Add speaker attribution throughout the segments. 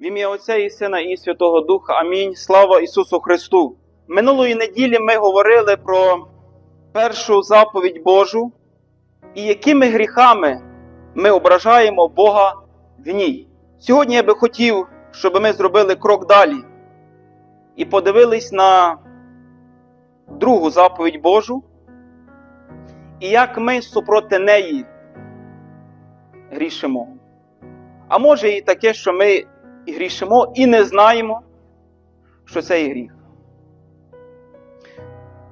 Speaker 1: В ім'я Отця і Сина і Святого Духа. Амінь. Слава Ісусу Христу. Минулої неділі ми говорили про першу заповідь Божу і якими гріхами ми ображаємо Бога в ній. Сьогодні я би хотів, щоб ми зробили крок далі і подивились на другу заповідь Божу, і як ми супроти неї грішимо. А може і таке, що ми і грішимо і не знаємо, що це є гріх.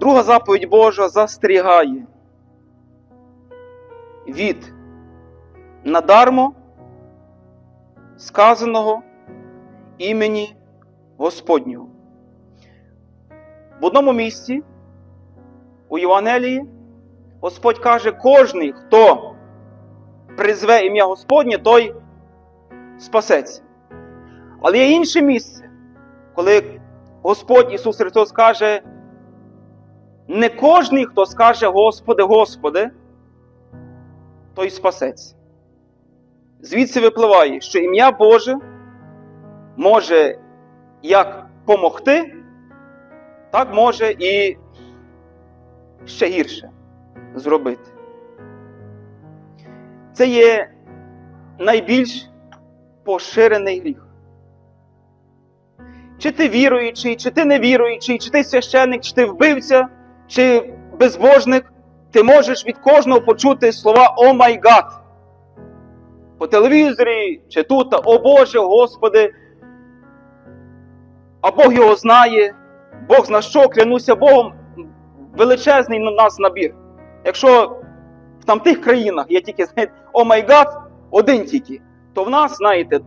Speaker 1: Друга заповідь Божа застерігає від надармо сказаного імені Господнього. В одному місці у Євангелії Господь каже, кожний, хто призве ім'я Господнє, той спасеться. Але є інше місце, коли Господь Ісус Христос каже, не кожний, хто скаже Господи, Господи, той спасеться. Звідси випливає, що ім'я Боже може як помогти, так може і ще гірше зробити. Це є найбільш поширений гріх. Чи ти віруючий, чи ти невіруючий, чи ти священник, чи ти вбивця, чи безбожник, ти можеш від кожного почути слова О май гад. По телевізорі чи тут, о Боже, Господи. А Бог його знає, Бог зна що, клянуся Богом, величезний на нас набір. Якщо в там тих країнах є тільки, знаєте, о май гад, один тільки, то в нас, знаєте,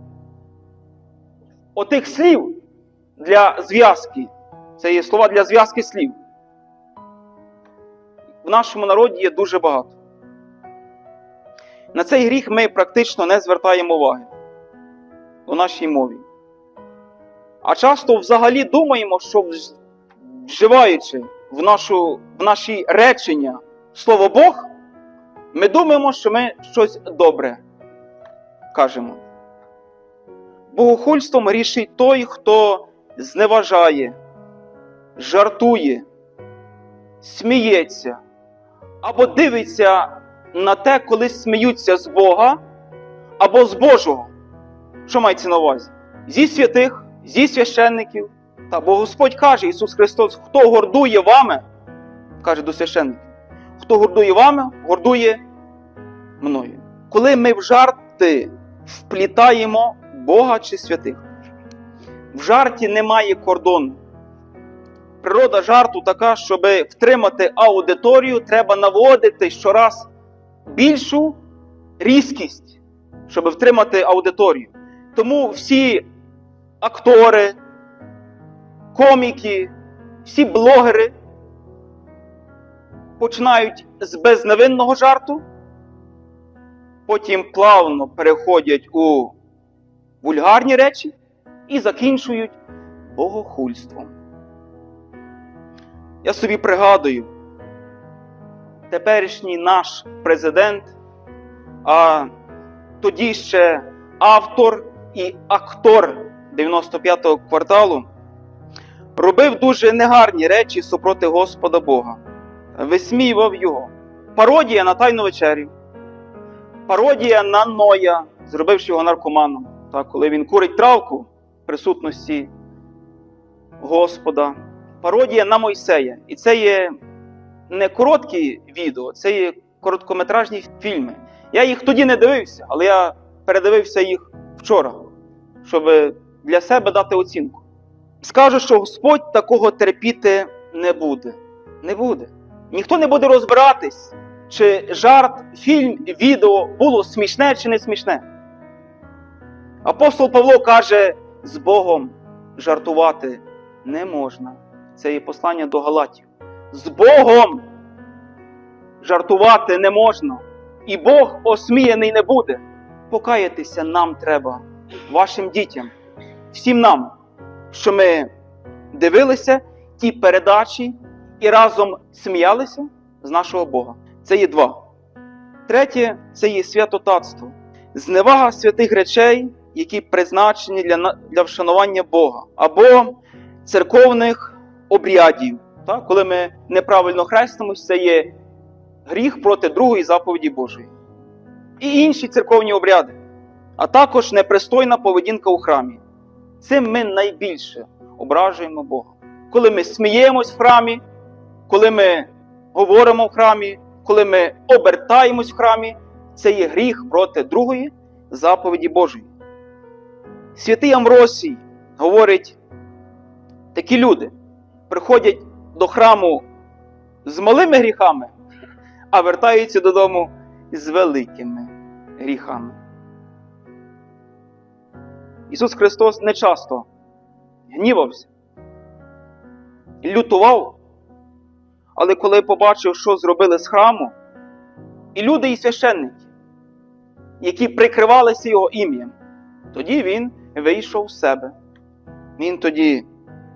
Speaker 1: отих слів для зв'язки, це є слова для зв'язки слів. В нашому народі є дуже багато. На цей гріх ми практично не звертаємо уваги у нашій мові. А часто взагалі думаємо, що вживаючи в, нашу, в наші речення слово Бог, ми думаємо, що ми щось добре кажемо. Богохульством рішить той, хто зневажає, жартує, сміється або дивиться на те, коли сміються з Бога або з Божого. Що мається на увазі? Зі святих, зі священників. Та бо Господь каже, Ісус Христос, хто гордує вами, каже до священників, хто гордує вами, гордує мною. Коли ми в жарти вплітаємо Бога чи святих, в жарті немає кордону. Природа жарту така, щоб втримати аудиторію, треба наводити щораз більшу різкість, щоб втримати аудиторію. Тому всі актори, коміки, всі блогери починають з безневинного жарту, потім плавно переходять у вульгарні речі і закінчують богохульством. Я собі пригадую, теперішній наш президент, а тоді ще автор і актор 95-го кварталу, робив дуже негарні речі супроти Господа Бога, висміював його. Пародія на Тайну вечерю, пародія на Ноя, зробивши його наркоманом, так, коли він курить травку присутності Господа. Пародія на Мойсея. І це є не короткі відео, це є короткометражні фільми. Я їх тоді не дивився, але я передивився їх вчора, щоб для себе дати оцінку. Скажу, що Господь такого терпіти не буде. Не буде. Ніхто не буде розбиратись, чи жарт, фільм, відео було смішне чи не смішне. Апостол Павло каже, з Богом жартувати не можна. Це є послання до Галатів. З Богом жартувати не можна. І Бог осміяний не буде. Покаятися нам треба, вашим дітям, всім нам, що ми дивилися ті передачі і разом сміялися з нашого Бога. Це є два. Третє це є святотатство. Зневага святих речей які призначені для, для вшанування Бога, або церковних обрядів. Так? Коли ми неправильно хрестимось, це є гріх проти другої заповіді Божої. І інші церковні обряди, а також непристойна поведінка у храмі. Цим ми найбільше ображуємо Бога. Коли ми сміємось в храмі, коли ми говоримо в храмі, коли ми обертаємось в храмі, це є гріх проти другої заповіді Божої. Святий Амросій говорить, такі люди приходять до храму з малими гріхами, а вертаються додому з великими гріхами. Ісус Христос не часто гнівався, лютував, але коли побачив, що зробили з храму, і люди, і священники, які прикривалися його ім'ям, тоді він вийшов з себе. Він тоді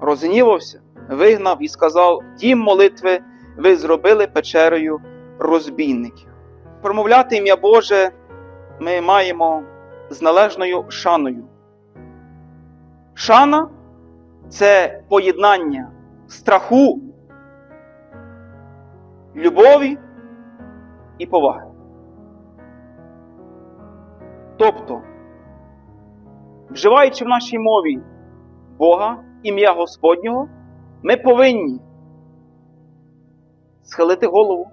Speaker 1: розгнівався, вигнав і сказав: Дім молитви ви зробили печерою розбійників. Промовляти ім'я Боже ми маємо з належною шаною. Шана це поєднання страху, любові і поваги. Тобто, вживаючи в нашій мові Бога, ім'я Господнього, ми повинні схилити голову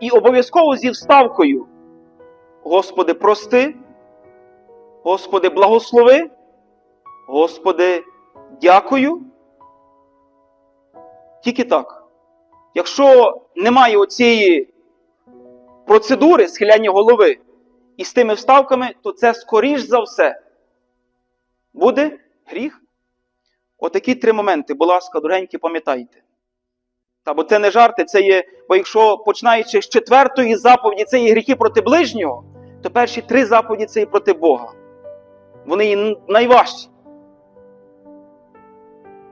Speaker 1: і обов'язково зі вставкою Господи, прости, Господи, благослови, Господи, дякую. Тільки так. Якщо немає оцієї процедури схиляння голови і з тими вставками, то це скоріш за все буде гріх. Отакі три моменти, будь ласка, дорогенькі, пам'ятайте. Та бо це не жарти, це є, бо якщо починаючи з четвертої заповіді, це є гріхи проти ближнього, то перші три заповіді це є проти Бога. Вони є найважчі.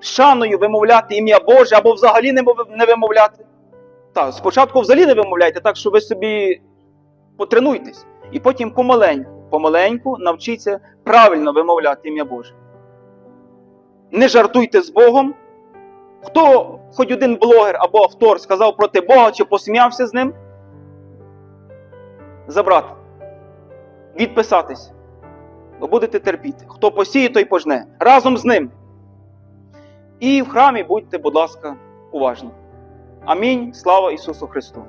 Speaker 1: Шаною вимовляти ім'я Боже або взагалі не вимовляти. Так, спочатку взагалі не вимовляйте, так що ви собі потренуйтесь. І потім помаленьку, помаленьку навчіться правильно вимовляти ім'я Боже. Не жартуйте з Богом. Хто хоч один блогер або автор сказав проти Бога чи посміявся з ним? Забрати. Відписатись. Бо будете терпіти. Хто посіє, той пожне. Разом з ним. І в храмі будьте, будь ласка, уважні. Амінь. Слава Ісусу Христу!